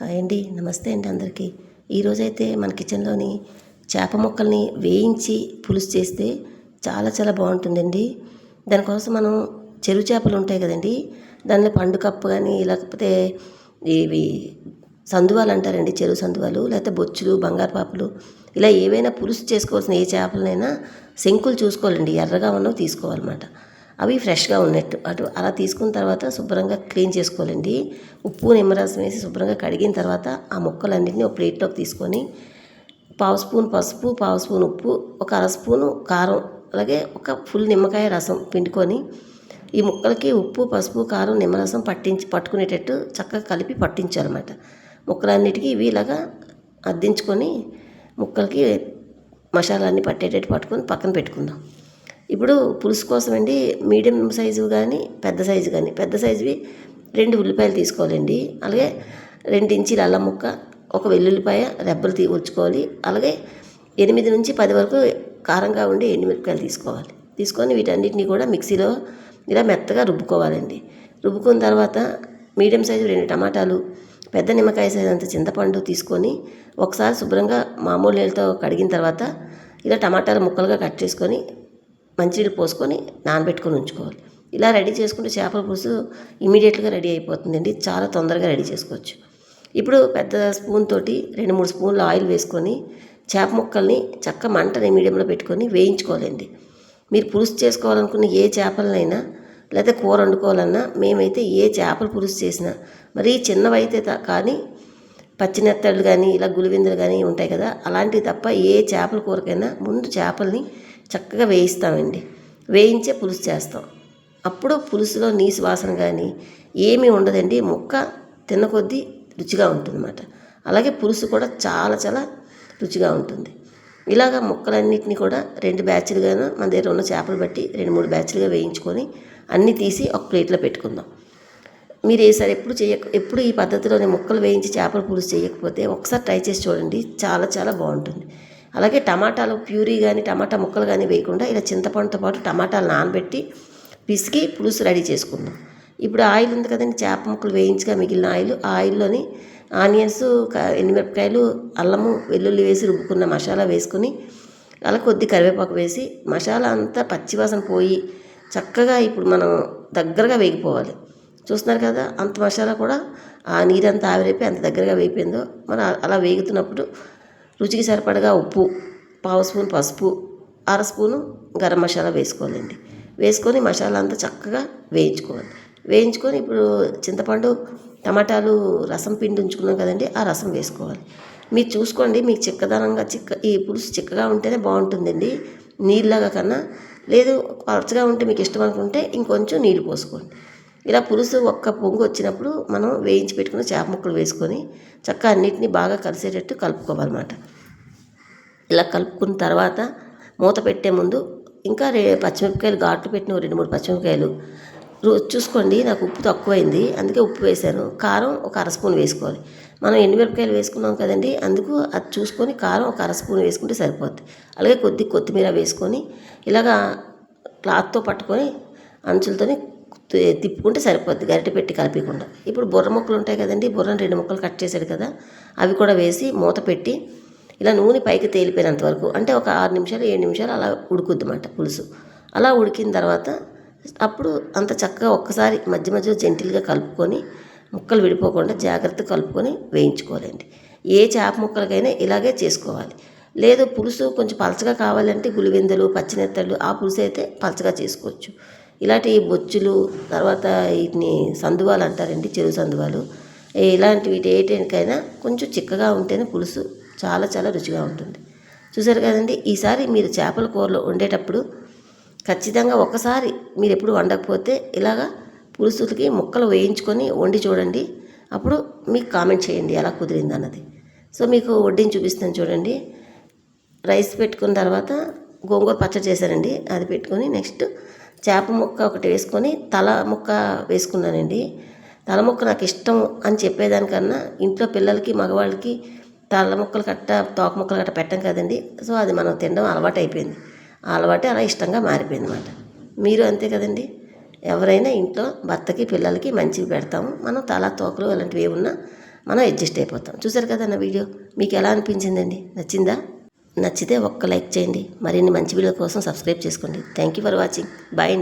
Hi అండి నమస్తే అండి అందరికీ. ఈరోజైతే మన కిచెన్లోని చేప ముక్కల్ని వేయించి పులుసు చేస్తే చాలా చాలా బాగుంటుందండి. దానికోసం మనం చెరువు చేపలు ఉంటాయి కదండి దానిలో పండు కప్పు కానీ లేకపోతే ఇవి సందువాలు అంటారండి చెరువు సందువాలు లేకపోతే బొచ్చులు బంగారు పాపలు ఇలా ఏవైనా పులుసు చేసుకోవాల్సిన ఏ చేపలనైనా శంకులు చూసుకోవాలండి ఎర్రగా ఉన్నవి తీసుకోవాలన్నమాట. అవి ఫ్రెష్గా ఉన్నట్టు. అటు అలా తీసుకున్న తర్వాత శుభ్రంగా క్లీన్ చేసుకోవాలండి. ఉప్పు నిమ్మరసం వేసి శుభ్రంగా కడిగిన తర్వాత ఆ ముక్కలన్నింటినీ ఒక ప్లేట్లోకి తీసుకొని పావు స్పూన్ పసుపు పావు స్పూన్ ఉప్పు ఒక అర స్పూను కారం అలాగే ఒక ఫుల్ నిమ్మకాయ రసం పిండుకొని ఈ ముక్కలకి ఉప్పు పసుపు కారం నిమ్మరసం పట్టించి పట్టుకునేటట్టు చక్కగా కలిపి పట్టించాలన్నమాట. ముక్కలన్నిటికీ ఇవి ఇలాగా అద్దించుకొని ముక్కలకి మసాలా అన్నీ పట్టేటట్టు పట్టుకొని పక్కన పెట్టుకుందాం. ఇప్పుడు పులుసు కోసం అండి మీడియం సైజు కానీ పెద్ద సైజు కానీ పెద్ద సైజువి రెండు ఉల్లిపాయలు తీసుకోవాలండి. అలాగే రెండు ఇంచీల అల్లం ముక్క ఒక వెల్లుల్లిపాయ రెబ్బలు తీ ఉంచుకోవాలి అలాగే ఎనిమిది నుంచి పది వరకు కారంగా ఉండే ఎండుమిరపకాయలు తీసుకోవాలి. తీసుకొని వీటన్నిటిని కూడా మిక్సీలో ఇలా మెత్తగా రుబ్బుకోవాలండి. రుబ్బుకున్న తర్వాత మీడియం సైజు రెండు టమాటాలు పెద్ద నిమ్మకాయ సైజు అంత చింతపండు తీసుకొని ఒకసారి శుభ్రంగా మామూలు నీళ్ళతో కడిగిన తర్వాత ఇలా టమాటాలు ముక్కలుగా కట్ చేసుకొని మంచినీళ్ళు పోసుకొని నానబెట్టుకొని ఉంచుకోవాలి. ఇలా రెడీ చేసుకుంటే చేపల పులుసు ఇమీడియట్గా రెడీ అయిపోతుందండి. చాలా తొందరగా రెడీ చేసుకోవచ్చు. ఇప్పుడు పెద్ద స్పూన్ తోటి రెండు మూడు స్పూన్లు ఆయిల్ వేసుకొని చేప ముక్కల్ని చక్క మంటని మీడియంలో పెట్టుకొని వేయించుకోవాలండి. మీరు పులుసు చేసుకోవాలనుకున్న ఏ చేపలనైనా లేదా కూర వండుకోవాలన్నా మేమైతే ఏ చేపల పులుసు చేసినా మరీ చిన్నవైతే కానీ పచ్చినెత్తళ్ళు కానీ ఇలా గులివిందులు కానీ ఉంటాయి కదా అలాంటివి తప్ప ఏ చేపల కూరకైనా ముందు చేపల్ని చక్కగా వేయిస్తామండి. వేయించే పులుసు చేస్తాం. అప్పుడు పులుసులో నీసు వాసన కానీ ఏమీ ఉండదండి. ముక్క తిన్న కొద్దీ రుచిగా ఉంటుందన్నమాట. అలాగే పులుసు కూడా చాలా చాలా రుచిగా ఉంటుంది. ఇలాగ ముక్కలన్నిటిని కూడా రెండు బ్యాచ్లుగాను మన దగ్గర ఉన్న చేపలు బట్టి రెండు మూడు బ్యాచ్లుగా వేయించుకొని అన్నీ తీసి ఒక ప్లేట్లో పెట్టుకుందాం. మీరు ఈసారి ఎప్పుడు చేయ ఎప్పుడు ఈ పద్ధతిలోనే ముక్కలు వేయించి చేపల పులుసు చేయకపోతే ఒకసారి ట్రై చేసి చూడండి. చాలా చాలా బాగుంటుంది. అలాగే టమాటాలు ప్యూరీ కానీ టమాటా ముక్కలు కానీ వేయకుండా ఇలా చింతపండుతో పాటు టమాటాలు నానబెట్టి పిసికి పులుసు రెడీ చేసుకుందాం. ఇప్పుడు ఆయిల్ ఉంది కదండి చేప ముక్కలు వేయించగా మిగిలిన ఆయిల్. ఆ ఆయిల్లోని ఆనియన్స్ ఎండుమిరపకాయలు అల్లము వెల్లుల్లి వేసి రుబ్బుకున్న మసాలా వేసుకొని అలా కొద్ది కరివేపాకు వేసి మసాలా అంతా పచ్చివాసన పోయి చక్కగా ఇప్పుడు మనం దగ్గరగా వేగిపోవాలి. చూస్తున్నారు కదా అంత మసాలా కూడా ఆ నీరంతా ఆవిరైపోయి అంత దగ్గరగా వేగిపోయిందో. మనం అలా వేగుతున్నప్పుడు రుచికి సరిపడగా ఉప్పు పావు స్పూన్ పసుపు అర స్పూను గరం మసాలా వేసుకోవాలండి. వేసుకొని మసాలా అంతా చక్కగా వేయించుకోవాలి. వేయించుకొని ఇప్పుడు చింతపండు టమాటాలు రసం పిండి ఉంచుకున్నాం కదండి ఆ రసం వేసుకోవాలి. మీరు చూసుకోండి మీకు చిక్కదనంగా చిక్క ఈ పులుసు చిక్కగా ఉంటేనే బాగుంటుందండి. నీళ్ళగా కన్నా లేదు పలచగా ఉంటే మీకు ఇష్టం అనుకుంటే ఇంకొంచెం నీళ్ళు పోసుకోండి. ఇలా పులుసు ఒక్క పొంగు వచ్చినప్పుడు మనం వేయించి పెట్టుకున్న చేప ముక్కలు వేసుకొని చక్కగా అన్నిటినీ బాగా కలిసేటట్టు కలుపుకోవాలన్నమాట. ఇలా కలుపుకున్న తర్వాత మూత పెట్టే ముందు ఇంకా రే పచ్చిమిరపకాయలు ఘాట్లు పెట్టిన రెండు మూడు పచ్చిమిరపకాయలు. చూసుకోండి నాకు ఉప్పు తక్కువైంది అందుకే ఉప్పు వేశాను కారం ఒక అర స్పూన్ వేసుకోవాలి. మనం ఎండుమిరపకాయలు వేసుకున్నాం కదండి అందుకు అది చూసుకొని కారం ఒక అర స్పూన్ వేసుకుంటే సరిపోద్ది. అలాగే కొద్ది కొత్తిమీర వేసుకొని ఇలాగా క్లాత్తో పట్టుకొని అంచులతోని తిప్పుకుంటే సరిపోద్ది. గరిటె పెట్టి కలిపికుండా. ఇప్పుడు బుర్ర ముక్కలు ఉంటాయి కదండి బుర్రని రెండు ముక్కలు కట్ చేశాడు కదా అవి కూడా వేసి మూత పెట్టి ఇలా నూనె పైకి తేలిపోయినంత వరకు అంటే ఒక ఆరు నిమిషాలు ఏడు నిమిషాలు అలా ఉడుకుద్దన్నమాట పులుసు. అలా ఉడికిన తర్వాత అప్పుడు అంత చక్కగా ఒక్కసారి మధ్య మధ్యలో జంటిల్గా కలుపుకొని ముక్కలు విడిపోకుండా జాగ్రత్తగా కలుపుకొని వేయించుకోవాలండి. ఏ చేప ముక్కలకైనా ఇలాగే చేసుకోవాలి. లేదు పులుసు కొంచెం పలచగా కావాలంటే గులివెందలు పచ్చినెత్తళ్ళు ఆ పులుసు అయితే పలచగా చేసుకోవచ్చు. ఇలాంటి బొచ్చులు తర్వాత వీటిని సందువాలు అంటారండి చెరువు సందువాలు. ఇలాంటి వీటి ఏటికైనా కొంచెం చిక్కగా ఉంటేనే పులుసు చాలా చాలా రుచిగా ఉంటుంది. చూసారు కదండి ఈసారి మీరు చేపల కూరలో వండేటప్పుడు ఖచ్చితంగా ఒకసారి మీరు ఎప్పుడు వండకపోతే ఇలాగా పులుసులకి ముక్కలు వేయించుకొని వండి చూడండి. అప్పుడు మీకు కామెంట్ చేయండి ఎలా కుదిరింది అన్నది. సో మీకు వడ్డీని చూపిస్తాను చూడండి. రైస్ పెట్టుకున్న తర్వాత గోంగూర పచ్చడి చేశారండి అది పెట్టుకొని నెక్స్ట్ చేప ముక్క ఒకటి వేసుకొని తల ముక్క వేసుకున్నానండి. తల ముక్క నాకు ఇష్టం అని చెప్పేదానికన్నా ఇంట్లో పిల్లలకి మగవాళ్ళకి తల ముక్కలు కట్ట తోక ముక్కలు కట్ట పెట్టం కదండి. సో అది మనం తినడం అలవాటు అయిపోయింది ఆ అలవాటే అలా ఇష్టంగా మారిపోయింది అనమాట మీరు అంతే కదండి. ఎవరైనా ఇంట్లో భర్తకి పిల్లలకి మంచివి పెడతాము. మనం తల తోకలు అలాంటివి ఏమున్నా మనం అడ్జస్ట్ అయిపోతాం. చూసారు కదా నా వీడియో? మీకు ఎలా అనిపించిందండి? నచ్చిందా? నచ్చితే ఒక్క లైక్ చేయండి. మరిన్ని మంచి వీడియో కోసం సబ్స్క్రైబ్ చేసుకోండి. Thank you for watching bye